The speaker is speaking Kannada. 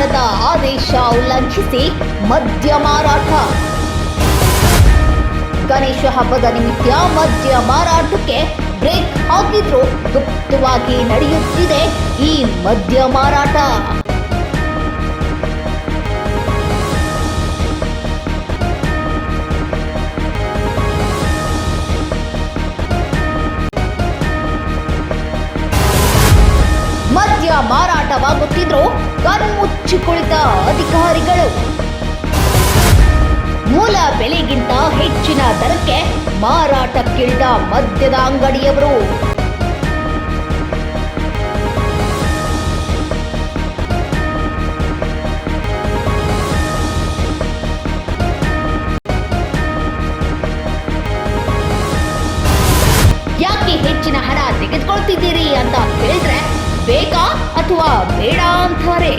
ಸರ್ಕಾರದ ಆದೇಶ ಉಲ್ಲಂಘಿಸಿ ಮದ್ಯ ಮಾರಾಟ. ಗಣೇಶ ಹಬ್ಬದ ನಿಮಿತ್ತ ಮದ್ಯ ಮಾರಾಟಕ್ಕೆ ಬ್ರೇಕ್ ಹಾಕಿದ್ರು ಗುಪ್ತವಾಗಿ ನಡೆಯುತ್ತಿದೆ ಈ ಮದ್ಯ ಮಾರಾಟ. ಮದ್ಯ ಮಾರಾಟವಾಗುತ್ತಿದ್ರು ಕಣ್ಮುಚ್ಚಿ ಕುಳಿತ ಅಧಿಕಾರಿಗಳು. ಮೂಲ ಬೆಲೆಗಿಂತ ಹೆಚ್ಚಿನ ದರಕ್ಕೆ ಮಾರಾಟಕ್ಕಿಳಿದ ಮದ್ಯದ ಅಂಗಡಿಯವರು. ಯಾಕೆ ಹೆಚ್ಚಿನ ಹಣ ತೆಗೆದುಕೊಳ್ತಿದ್ದೀರಿ ಅಂತ ಕೇಳಿದ್ರೆ ಬೇಕಾ ಅಥವಾ ಬೇಡ ಅಂತಾರೆ